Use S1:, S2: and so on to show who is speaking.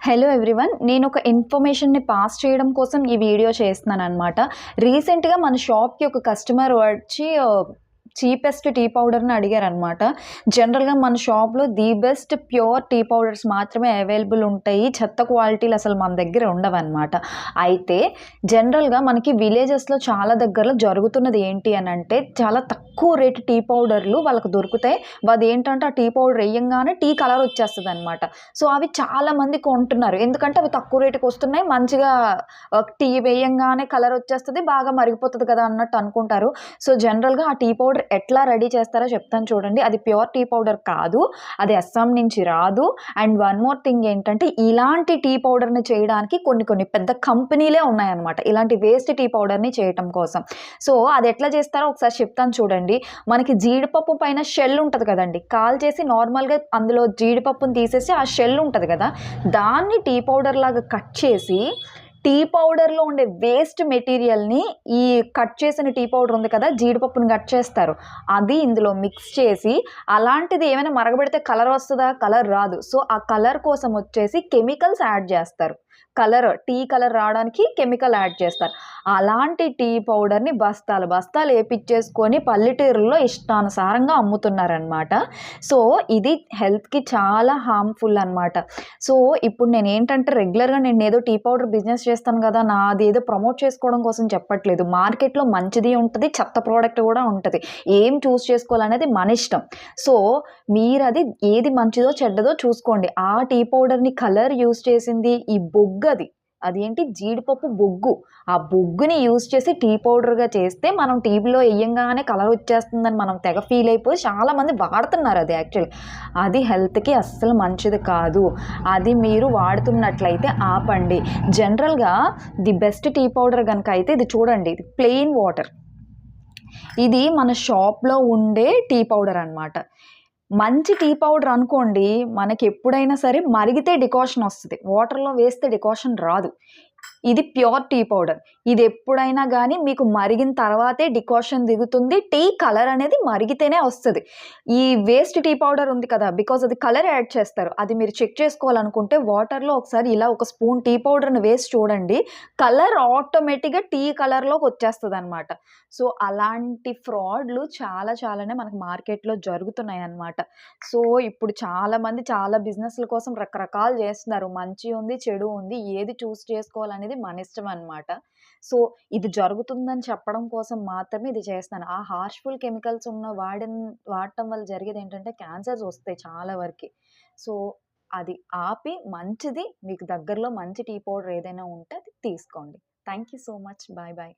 S1: Hello everyone నేను ఒక ఇన్ఫర్మేషన్ని పాస్ చేయడం కోసం ఈ వీడియో చేస్తున్నాను అనమాట రీసెంట్గా మన షాప్కి ఒక కస్టమర్ వచ్చి uh, చీపెస్ట్ టీ పౌడర్ని అడిగారు అనమాట జనరల్గా మన షాప్లో the best pure tea powders మాత్రమే అవైలబుల్ ఉంటాయి. చెత్త క్వాలిటీలు అసలు మన దగ్గర ఉండవన్నమాట. అయితే జనరల్గా మనకి విలేజెస్లో చాలా దగ్గరలో జరుగుతున్నది ఏంటి అని అంటే చాలా తక్కువ రేటు టీ పౌడర్లు వాళ్ళకి దొరుకుతాయి. అది ఏంటంటే ఆ టీ పౌడర్ వేయంగానే టీ కలర్ వచ్చేస్తుంది అనమాట సో అవి చాలా మంది కొంటున్నారు. ఎందుకంటే అవి తక్కువ రేటుకి వస్తున్నాయి. మంచిగా టీ వేయంగానే కలర్ వచ్చేస్తుంది. బాగా మరిగిపోతుంది కదా అన్నట్టు అనుకుంటారు. సో జనరల్గా ఆ టీ పౌడర్ ఎట్లా రెడీ చేస్తారో చెప్తాను చూడండి. అది ప్యూర్ టీ పౌడర్ కాదు అది అస్సాం నుంచి రాదు. అండ్ వన్ మోర్ థింగ్ ఏంటంటే ఇలాంటి టీ పౌడర్ని చేయడానికి కొన్ని కొన్ని పెద్ద కంపెనీలే ఉన్నాయన్నమాట. ఇలాంటి వేస్ట్ టీ పౌడర్ని చేయటం కోసం. సో అది ఎట్లా చేస్తారో ఒకసారి చెప్తాను చూడండి. మనకి జీడిపప్పు పైన షెల్ ఉంటుంది కదండి. కాల్ చేసి నార్మల్గా అందులో జీడిపప్పుని తీసేసి ఆ షెల్ ఉంటుంది కదా. దాన్ని టీ పౌడర్ లాగా కట్ చేసి టీ పౌడర్లో ఉండే వేస్ట్ మెటీరియల్ని ఈ కట్ చేసిన టీ పౌడర్ ఉంది కదా జీడిపప్పుని కట్ చేస్తారు. అది ఇందులో మిక్స్ చేసి అలాంటిది ఏమైనా మరగబెడితే కలర్ వస్తుందా? కలర్ రాదు. సో ఆ కలర్ కోసం వచ్చేసి కెమికల్స్ యాడ్ చేస్తారు. కలర్ టీ కలర్ రావడానికి కెమికల్ యాడ్ చేస్తారు. అలాంటి టీ పౌడర్ని బస్తాలు బస్తాలు వేపించేసుకొని పల్లెటూరులో ఇష్టానుసారంగా అమ్ముతున్నారనమాట సో ఇది హెల్త్కి చాలా హార్మ్ఫుల్ అనమాట సో ఇప్పుడు నేను ఏంటంటే రెగ్యులర్గా నేను ఏదో టీ పౌడర్ బిజినెస్ చేస్తాను కదా నా అది ఏదో ప్రమోట్ చేసుకోవడం కోసం చెప్పట్లేదు. మార్కెట్లో మంచిది ఉంటుంది చెత్త ప్రోడక్ట్ కూడా ఉంటుంది. ఏం చూస్ చేసుకోవాలనేది మన ఇష్టం. సో మీరు అది ఏది మంచిదో చెడ్డదో చూసుకోండి. ఆ టీ పౌడర్ని కలర్ యూస్ చేసింది ఈ బొగ్గు అది అదేంటి? జీడిపప్పు బొగ్గు. ఆ బొగ్గుని యూజ్ చేసి టీ పౌడర్గా చేస్తే మనం టీవీలో వేయంగానే కలర్ వచ్చేస్తుందని మనం తెగ ఫీల్ అయిపోయి చాలామంది వాడుతున్నారు అది యాక్చువల్లీ. అది హెల్త్కి అస్సలు మంచిది కాదు. అది మీరు వాడుతున్నట్లయితే ఆపండి. జనరల్గా ది బెస్ట్ టీ పౌడర్ కనుక అయితే ఇది చూడండి. ఇది ప్లెయిన్ వాటర్. ఇది మన షాప్లో ఉండే టీ పౌడర్ అన్నమాట. మంచి టీ పౌడర్ అనుకోండి మనకి ఎప్పుడైనా సరే మరిగితే డికాషన్ వస్తుంది. వాటర్లో వేస్తే డికాషన్ రాదు. ఇది ప్యూర్ టీ పౌడర్. ఇది ఎప్పుడైనా కానీ మీకు మరిగిన తర్వాతే డికాషన్ దిగుతుంది. టీ కలర్ అనేది మరిగితేనే వస్తుంది. ఈ వేస్ట్ టీ పౌడర్ ఉంది కదా బికాజ్ అది కలర్ యాడ్ చేస్తారు. అది మీరు చెక్ చేసుకోవాలనుకుంటే వాటర్లో ఒకసారి ఇలా ఒక స్పూన్ టీ పౌడర్ని వేసి చూడండి. కలర్ ఆటోమేటిక్గా టీ కలర్లోకి వచ్చేస్తుంది అనమాట సో అలాంటి ఫ్రాడ్లు చాలా చాలానే మనకు మార్కెట్లో జరుగుతున్నాయి అన్నమాట సో ఇప్పుడు చాలామంది చాలా బిజినెస్ల కోసం రకరకాలు చేస్తున్నారు. మంచి ఉంది చెడు ఉంది ఏది చూస్ చేసుకోవాలి చేసుకోవాలనేది మన ఇష్టం అనమాట సో ఇది జరుగుతుందని చెప్పడం కోసం మాత్రమే ఇది చేస్తాను ఆ హార్ష్ఫుల్ కెమికల్స్ ఉన్న వాడిన వాడటం వల్ల జరిగేది ఏంటంటే క్యాన్సర్స్ వస్తాయి చాలా వరకు. సో అది ఆపి మంచిది మీకు దగ్గరలో మంచి టీ పౌడర్ ఏదైనా ఉంటే అది తీసుకోండి. Thank you so much bye bye